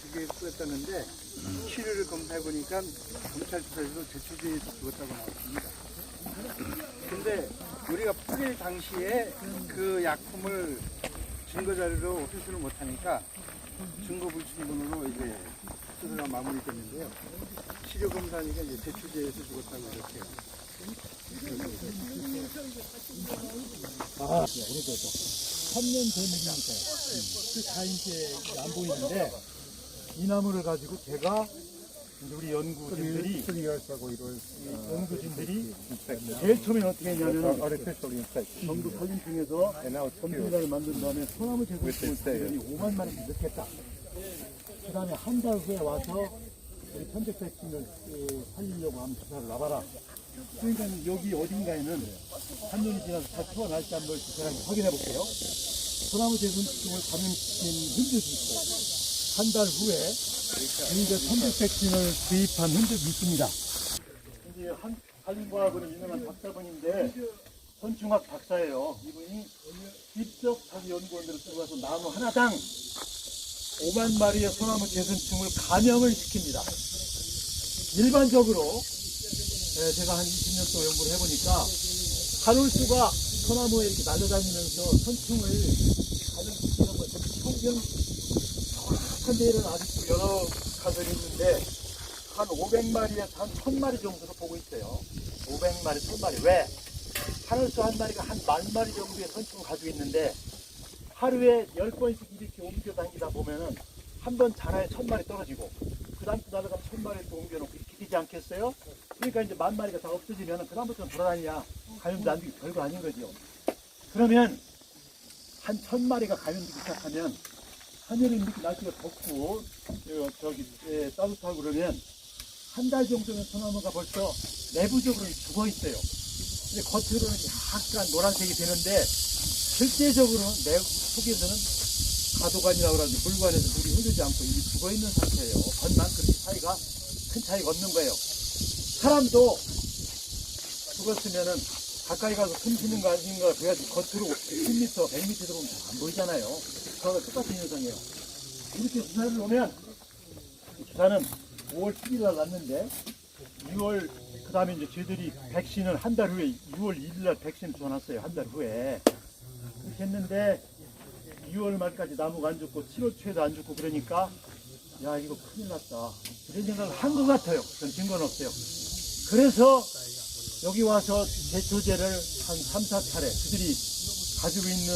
주기에 뿌렸다는데 치료를 검사해 보니까 검찰 조사에서 제초제에서 죽었다고 나왔습니다. 근데 우리가 뿌릴 당시에 그 약품을 증거 자료로 회수를 못하니까 증거 불충분으로 이제 수사가 마무리됐는데요. 치료 검사니까 이제 제초제에서 죽었다고 이렇게. 아, 오래돼서 3년 전이니까 그다 이제 안 보이는데 이 나무를 가지고 제가 우리 연구진들이 연구진들이 제일 처음에 어떻게 했냐면 정부 살림 중에서 전분자를 만든 다음에 소나무 특별히 5만 마리씩 넣겠다. 그 다음에 한 달 후에 와서 우리 편백백신을 살리려고 하면 주사를 놔봐라. 그러니까 여기 어딘가에는 한 년이 지나서 다 태어날지 안 제가 한번 확인해 볼게요. 소나무 제거품을 감염시킨 흔적이 있고 한 달 후에 이제 편백백신을 구입한 흔적이 있습니다. 이제 한 한림과학으로 유명한 박사분인데 선충학 박사예요. 이분이 직접 자기 연구원들을 들어가서 나무 하나당 5만 마리의 소나무 개선충을 감염을 시킵니다. 일반적으로 예, 제가 한 20년 동안 연구를 해보니까 하늘수가 소나무에 이렇게 날아다니면서 선충을 감염시키는 것은 평균 데는 아직도 여러 가설이 있는데 한 500마리에서 한 1000마리 정도로 보고 있어요. 500마리, 1000마리. 왜? 하늘수 한 마리가 한 만 마리 정도의 선충을 가지고 있는데 하루에 10번씩 이렇게 옮겨 다니다 보면은 한 번 자라에 천 마리 떨어지고 그 다음 또 날아가면 천 마리 또 옮겨놓고 이렇게 되지 않겠어요? 그러니까 이제 만 마리가 다 없어지면은 그 다음부터는 돌아다니냐 감염도 안 되기 별거 아닌 거죠. 그러면 한천 마리가 감염되기 시작하면 하늘이 날씨가 덥고 어, 저기 예, 따뜻하고 그러면 한 달 정도면 소나무가 벌써 내부적으로 죽어 있어요. 근데 겉으로는 약간 노란색이 되는데 실제적으로는 내 속에서는 가도관이라고 하는데 물관에서 물이 흐르지 않고 이미 죽어 있는 상태예요. 겉만 그렇게 차이가 큰 차이가 없는 거예요. 사람도 죽었으면은 가까이 가서 숨 쉬는 거 아닌가 그래야지 겉으로 10m, 100m 들어오면 잘안 보이잖아요. 그거랑 똑같은 현상이에요. 이렇게 주사를 오면 주사는 5월 10일 날 났는데 6월 그 다음에 이제 저희들이 백신을 한 달 후에 6월 1일 날 백신 줘놨어요. 한 달 후에 그렇게 했는데 6월 말까지 나무가 안 죽고 7월 초에도 안 죽고 그러니까 야 이거 큰일 났다 이런 생각을 한 것 같아요. 전 증거는 없어요. 그래서 여기 와서 제초제를 한 3, 4차례 그들이 가지고 있는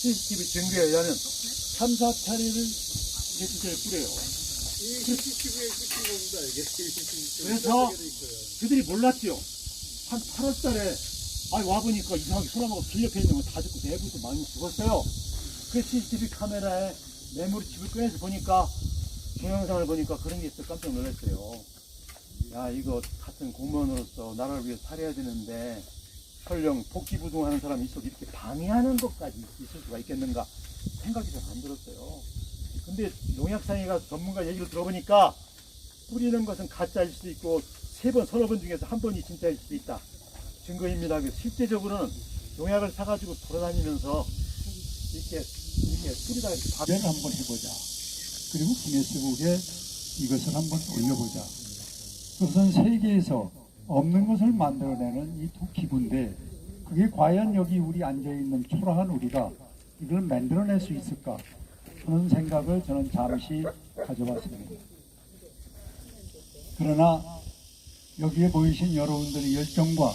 CCTV 증거에 의하면 3, 4차례를 제초제를 뿌려요. 그래서 그들이 몰랐죠. 한 8월 달에 아 와보니까 이상하게 소나무가 길 옆에 있는 거 다 죽고 내부도 많이 죽었어요. 그 CCTV 카메라에 메모리 칩을 꺼내서 보니까 동영상을 보니까 그런 게 있어 깜짝 놀랐어요. 야 이거 같은 공무원으로서 나라를 위해 살아야 되는데 설령 복귀부동하는 사람이 있어도 이렇게 방해하는 것까지 있을 수가 있겠는가 생각이 잘 안 들었어요. 근데 농약상에 가서 전문가 얘기를 들어보니까 뿌리는 것은 가짜일 수도 있고 세 번, 서너 번 중에서 한 번이 진짜일 수도 있다. 증거입니다. 실제적으로는 농약을 사가지고 돌아다니면서 이렇게 이렇게 뿌리다가 이렇게 밥를 한번 해보자. 그리고 기네스북에 이것을 한번 올려보자. 그것은 세계에서 없는 것을 만들어내는 이 두 기부인데 그게 과연 여기 우리 앉아있는 초라한 우리가 이걸 만들어낼 수 있을까 하는 생각을 저는 잠시 가져봤습니다. 그러나 여기에 보이신 여러분들의 열정과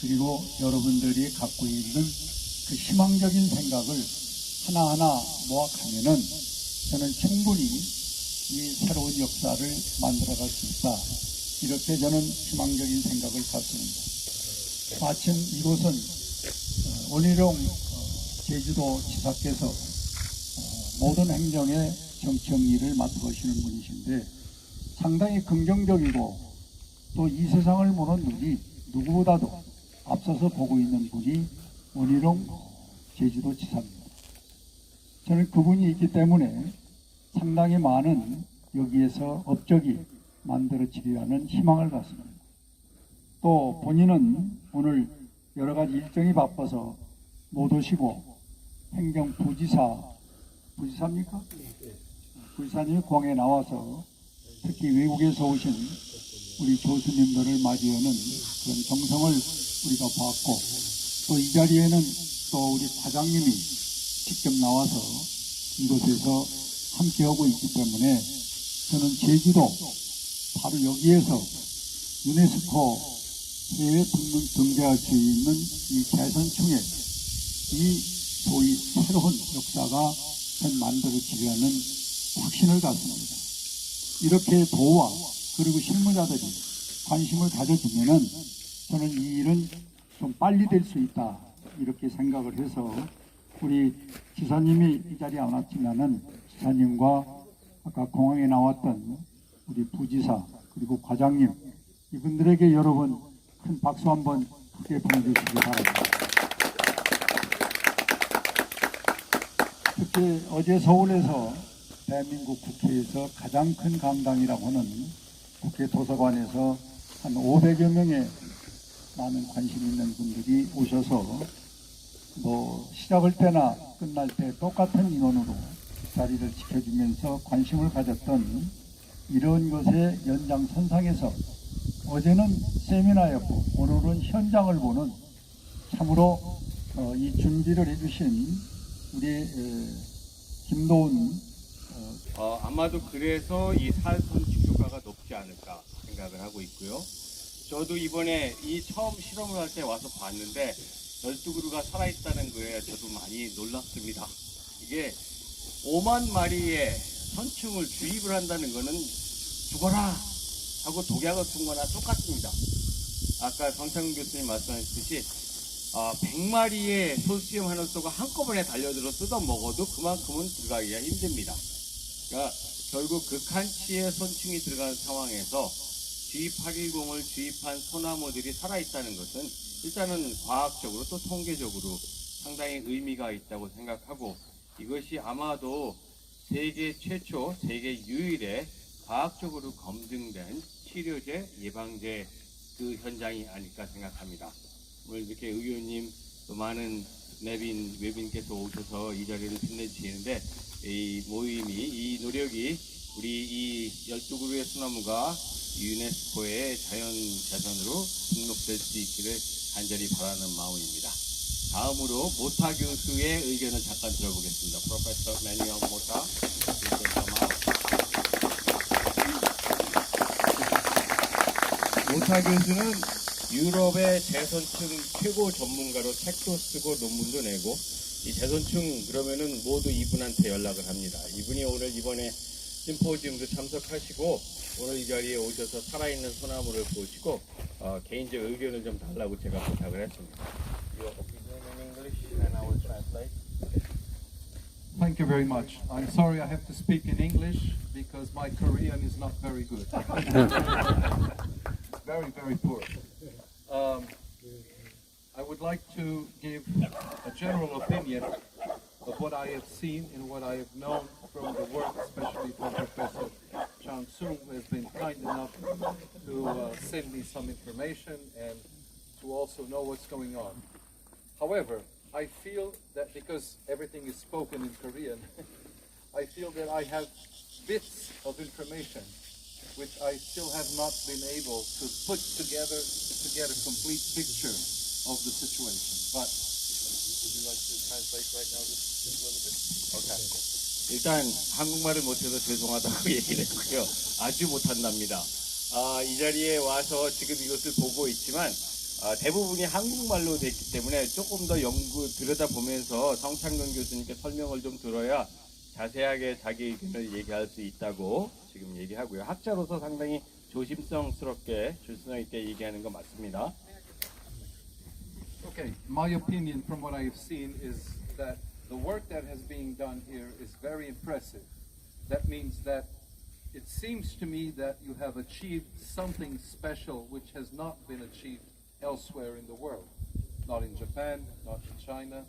그리고 여러분들이 갖고 있는 그 희망적인 생각을 하나하나 모아가면은 저는 충분히 이 새로운 역사를 만들어갈 수 있다. 이렇게 저는 희망적인 생각을 갖습니다. 마침 이곳은 어, 원희룡 어, 제주도 지사께서 어, 모든 행정의 정치형리를 맡아보시는 분이신데 상당히 긍정적이고 또 이 세상을 보는 눈이 누구보다도 앞서서 보고 있는 분이 원희룡 제주도 지사입니다. 저는 그분이 있기 때문에 상당히 많은 여기에서 업적이 만들어지리라는 희망을 갖습니다. 또 본인은 오늘 여러 가지 일정이 바빠서 못 오시고 행정 부지사 부지사입니까? 부지사님이 공에 나와서 특히 외국에서 오신 우리 교수님들을 맞이하는 그런 정성을 우리가 봤고 또 이 자리에는 또 우리 과장님이 직접 나와서 이곳에서 함께하고 있기 때문에 저는 제주도 바로 여기에서 유네스코 해외 등등 등재할 수 있는 이 개선충에 이 소위 새로운 역사가 만들어지려는 확신을 갖습니다. 이렇게 도와 그리고 실무자들이 관심을 가져주면은 저는 이 일은 좀 빨리 될 수 있다 이렇게 생각을 해서 우리 지사님이 이 자리에 안 왔지만은 지사님과 아까 공항에 나왔던 우리 부지사 그리고 과장님 이분들에게 여러분 큰 박수 한번 크게 보내주시기 바랍니다. 특히 어제 서울에서 대한민국 국회에서 가장 큰 강당이라고 하는 국회 도서관에서 한 500여 명의 많은 관심 있는 분들이 오셔서 뭐 시작할 때나 끝날 때 똑같은 인원으로 자리를 지켜주면서 관심을 가졌던 이런 것의 연장선상에서 어제는 세미나였고 오늘은 현장을 보는 참으로 어, 이 준비를 해주신 우리 에, 김도훈 어, 어, 아마도 그래서 이 살선축 효과가 높지 않을까 생각을 하고 있고요. 저도 이번에 이 처음 실험을 할 때 와서 봤는데 12그루가 살아있다는 거에 저도 많이 놀랐습니다. 이게 5만 마리의 선충을 주입을 한다는 거는 죽어라 하고 독약을 푼 거나 똑같습니다. 아까 성창훈 교수님 말씀하셨듯이 아, 100마리의 소수염 하늘소가 한꺼번에 달려들어 뜯어 먹어도 그만큼은 들어가기가 힘듭니다. 그러니까 결국 극한치의 선충이 들어가는 상황에서 G810을 주입한 소나무들이 살아있다는 것은 일단은 과학적으로 또 통계적으로 상당히 의미가 있다고 생각하고 이것이 아마도 세계 최초, 세계 유일의 과학적으로 검증된 치료제, 예방제 그 현장이 아닐까 생각합니다. 오늘 이렇게 의원님 또 많은 내빈 외빈께서 오셔서 이 자리를 빛내주시는데 이 모임이 이 노력이 우리 이 12그루의 소나무가 유네스코의 자연자산으로 등록될 수 있기를 간절히 바라는 마음입니다. 다음으로 모타 교수의 의견을 잠깐 들어보겠습니다. 프로페서 매니얼 모타. 모타 교수는 유럽의 재선충 최고 전문가로 책도 쓰고 논문도 내고 이 재선충 그러면은 모두 이분한테 연락을 합니다. 이분이 오늘 이번에 심포지움도 참석하시고 오늘 이 자리에 오셔서 살아있는 소나무를 보시고 어, 개인적 의견을 좀 달라고 제가 부탁을 했습니다. And I will translate. Thank you very much. I'm sorry I have to speak in English because my Korean is not very good. very, very poor. Um, I would like to give a general opinion of what I have seen and what I have known from the work, especially from Professor Chang Sung, who has been kind enough to uh, send me some information and to also know what's going on. However, I feel that because everything is spoken in Korean, I feel that I have bits of information which I still have not been able to put together to get a complete picture of the situation. But would you like to translate right now just, just a little bit? Okay. 일단 한국말을 못해서 죄송하다고 얘기를 했고요. 아주 못한답니다. 아, 이 자리에 와서 지금 이것을 보고 있지만 아, 대부분이 한국말로 됐기 때문에 조금 더 연구 들여다보면서 성창근 교수님께 설명을 좀 들어야 자세하게 자기 의견을 얘기할 수 있다고 지금 얘기하고요. 학자로서 상당히 조심성스럽게 조심성 있게 얘기하는 거 맞습니다. Okay, my opinion from what I have seen is that the work that has being done here is very impressive. That means that it seems to me that you have achieved something special which has not been achieved elsewhere in the world. Not in Japan, not in China,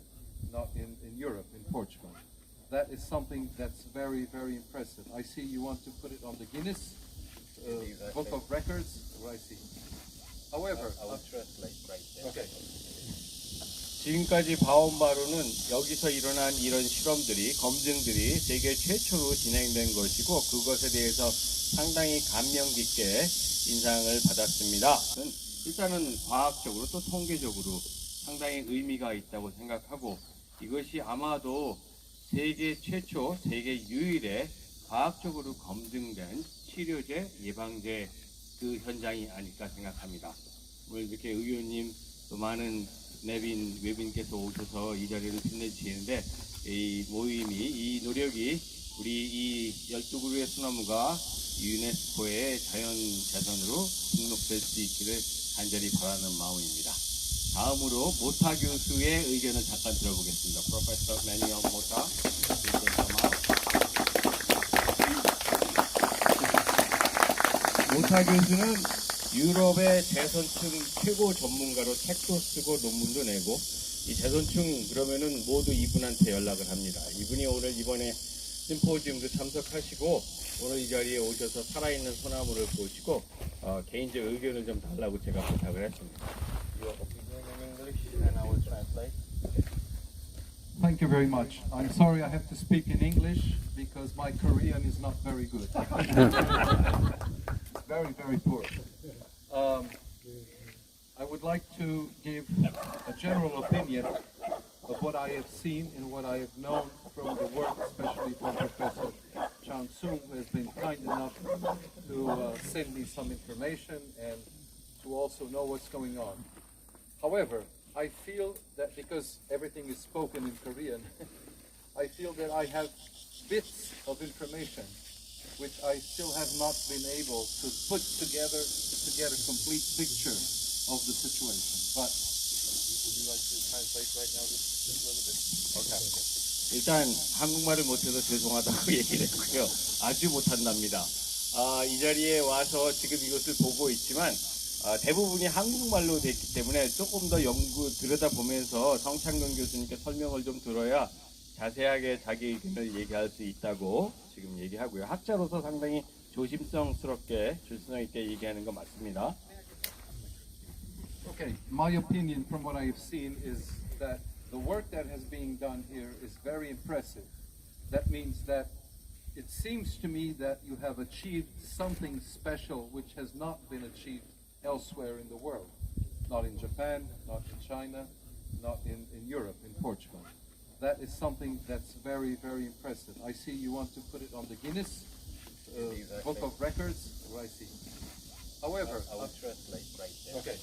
not in, in Europe, in Portugal. That is something that's very, very impressive. I see you want to put it on the Guinness uh, Book of Records. What I see. However, I will translate right there. okay. 지금까지 봐온 바로는 여기서 일어난 이런 실험들이 검증들이 세계 최초로 진행된 것이고 그것에 대해서 상당히 감명 깊게 인상을 받았습니다. 일단은 과학적으로 또 통계적으로 상당히 의미가 있다고 생각하고 이것이 아마도 세계 최초, 세계 유일의 과학적으로 검증된 치료제, 예방제 그 현장이 아닐까 생각합니다. 오늘 이렇게 의원님 또 많은 내빈 외빈께서 오셔서 이 자리를 빛내주시는데 이 모임이 이 노력이 우리 이 12그루의 소나무가 유네스코의 자연자산으로 등록될 수 있기를 간절히 바라는 마음입니다. 다음으로 모타 교수의 의견을 잠깐 들어보겠습니다. 프로페서 매니얼 모타. 모타 교수는 유럽의 재선충 최고 전문가로 책도 쓰고 논문도 내고 이 재선충 그러면은 모두 이분한테 연락을 합니다. 이분이 오늘 이번에 심포지움도 참석하시고 오늘 이 자리에 오셔서 살아있는 소나무를 보시고 어, 개인적 의견을 좀 달라고 제가 부탁을 했습니다. Your opinion in English and I will translate. Thank you very much. I'm sorry I have to speak in English because my Korean is not very good. it's very, very poor. Um, I would like to give a general opinion of what I have seen and what I have known from the work, especially from Professor Chang Sung, who has been kind enough to uh, send me some information and to also know what's going on. However, I feel that because everything is spoken in Korean, I feel that I have bits of information which I still have not been able to put together to get a complete picture of the situation. But would you like to translate right now just, just a little bit? Okay. 일단 한국말을 못해서 죄송하다고 얘기를 했고요. 아주 못한답니다. 아, 이 자리에 와서 지금 이것을 보고 있지만 아, 대부분이 한국말로 됐기 때문에 조금 더 연구 들여다보면서 성창근 교수님께 설명을 좀 들어야 자세하게 자기 의견을 얘기할 수 있다고 지금 얘기하고요. 학자로서 상당히 조심성스럽게 조심성 있게 얘기하는 거 맞습니다. Okay, my opinion from what I have seen is that the work that has been done here is very impressive. That means that it seems to me that you have achieved something special which has not been achieved elsewhere in the world. Not in Japan, not in China, not in, in Europe, in Portugal. That is something that's very, very impressive. I see you want to put it on the Guinness uh, Book of Records. I see. However, I will translate right okay.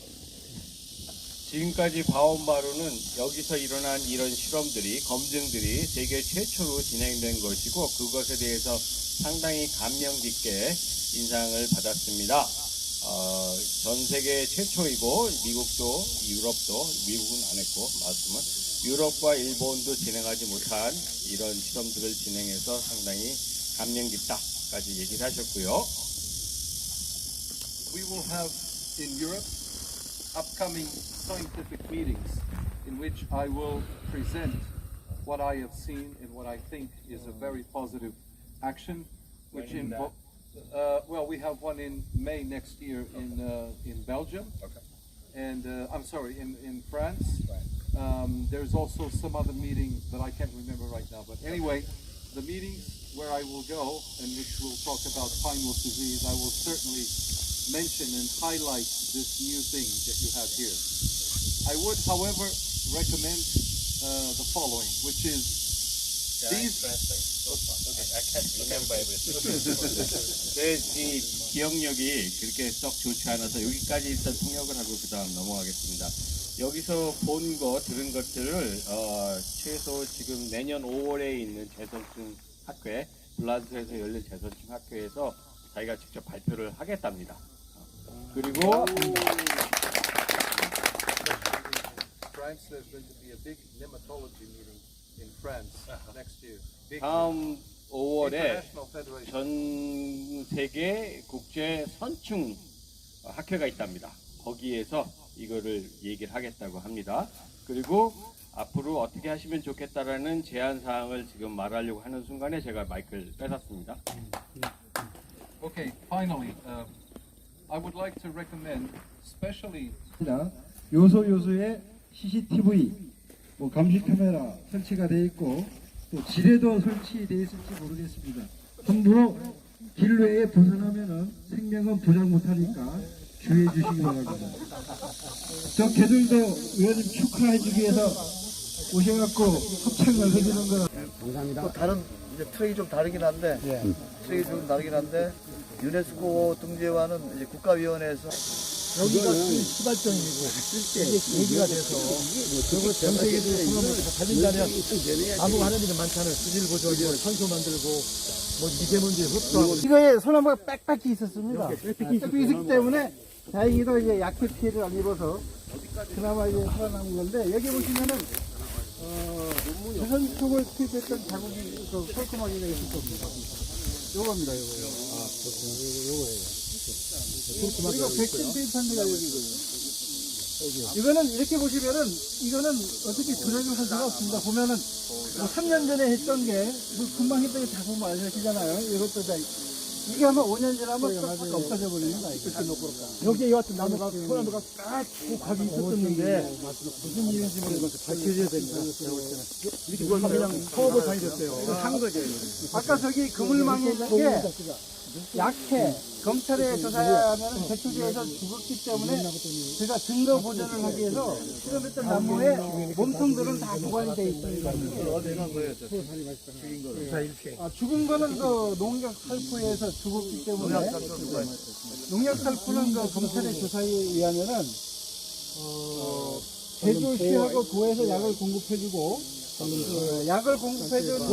지금까지 봐온 바로는 여기서 일어난 이런 실험들이 검증들이 세계 최초로 진행된 것이고 그것에 대해서 상당히 감명 깊게 인상을 받았습니다. 어, 전 세계 최초이고 미국도 유럽도 미국은 안 했고 말씀은 유럽과 일본도 진행하지 못한 이런 실험들을 진행해서 상당히 감명 깊다까지 얘기를 하셨고요. we will have in Europe upcoming scientific meetings in which I will present what I have seen and what I think is a very positive action, which invo- uh, well, we have one in May next year in uh, in Belgium, and uh, I'm sorry, in in France. Um, there's also some other meeting that I can't remember right now, but anyway, the meetings where I will go and which will talk about wolf disease, I will certainly mention and highlight this new thing that you have here. I would, however, recommend uh, the following, which is these. 제이 기억력이 그렇게 썩 좋지 않아서 여기까지 일단 통역을 하고 그 다음 넘어가겠습니다. 여기서 본 거, 들은 것들을 어, 최소 지금 내년 5월에 있는 재선충 학회, 블라드에서 열린 재선충 학회에서 자기가 직접 발표를 하겠답니다. 그리고 France, there's going to be a big nematology meeting in France next year. Big 다음 5월에 international federation. 전 세계 국제 선충 학회가 있답니다. 거기에서 이거를 얘기를 하겠다고 합니다. 그리고 앞으로 어떻게 하시면 좋겠다라는 제안 사항을 지금 말하려고 하는 순간에 제가 마이크를 뺏었습니다. Okay, finally, um, I would like to recommend, especially 아니라 요소 요소에 CCTV, 뭐 감시 카메라 설치가 돼 있고 또 지뢰도 설치돼 있을지 모르겠습니다. 함부로 길외에 벗어나면은 생명은 보장 못하니까 주의해 주시기 바랍니다. 저 개들도 의원님 축하해 주기 위해서 오셔갖고 합창을 해주는 거라. 또 다른 이제 트랙이 좀 다르긴 한데 트랙이 좀 다르긴 한데 유네스코 등재와는 이제 국가위원회에서 여기가 수발전이고 이게 얘기가 돼서 그리고 전 세계적으로 소나무를 다 살린다면 나무가 하는 일이 많잖아요. 수질 보조고 산소 만들고 뭐 미세먼지 흡수하고 이거에 소나무가 빽빽히 있었습니다. 빽빽히 있었기 때문에 다행히도 이제 약해 피해를 안 입어서 그나마 이제 살아남은 건데 여기 보시면은 어, 대선 쪽을 투입했던 자국이 그 콜코마기가 있을 겁니다. 요겁니다, 요거요. 아, 요거예요. 그리고 백신 투입한 데가 여기고요. 여기. 이거는 이렇게 보시면은 이거는 어떻게 조작을 할 수가 없습니다. 보면은 뭐 3년 전에 했던 게, 뭐 금방 했던 게 다 보면 아시잖아요. 이것도 다, 이게 아마 5년 지나면 싹 없어져 버립니다. 이렇게 놓고. 여기에 같은 나무가, 소나무가 딱 고각이 있었는데, 무슨 일인지 모르겠어. 밝혀져야 됩니다. 이렇게 그냥 사업을 다니셨어요. 한 거죠. 아까 저기 그물망에 있는 게 약해. 검찰에 조사하면 대출제에서 죽었기 때문에 제가 증거 보존을 하기 위해서 실험했던 나무에 몸통들은 다 보관이 돼 있습니다. 아, 죽은 거는 그 농약 살포에서 죽었기 때문에 농약 살포는 그 검찰의 조사에 의하면은 어, 제주시하고 도에서 약을 공급해주고 그 약을 공급해주는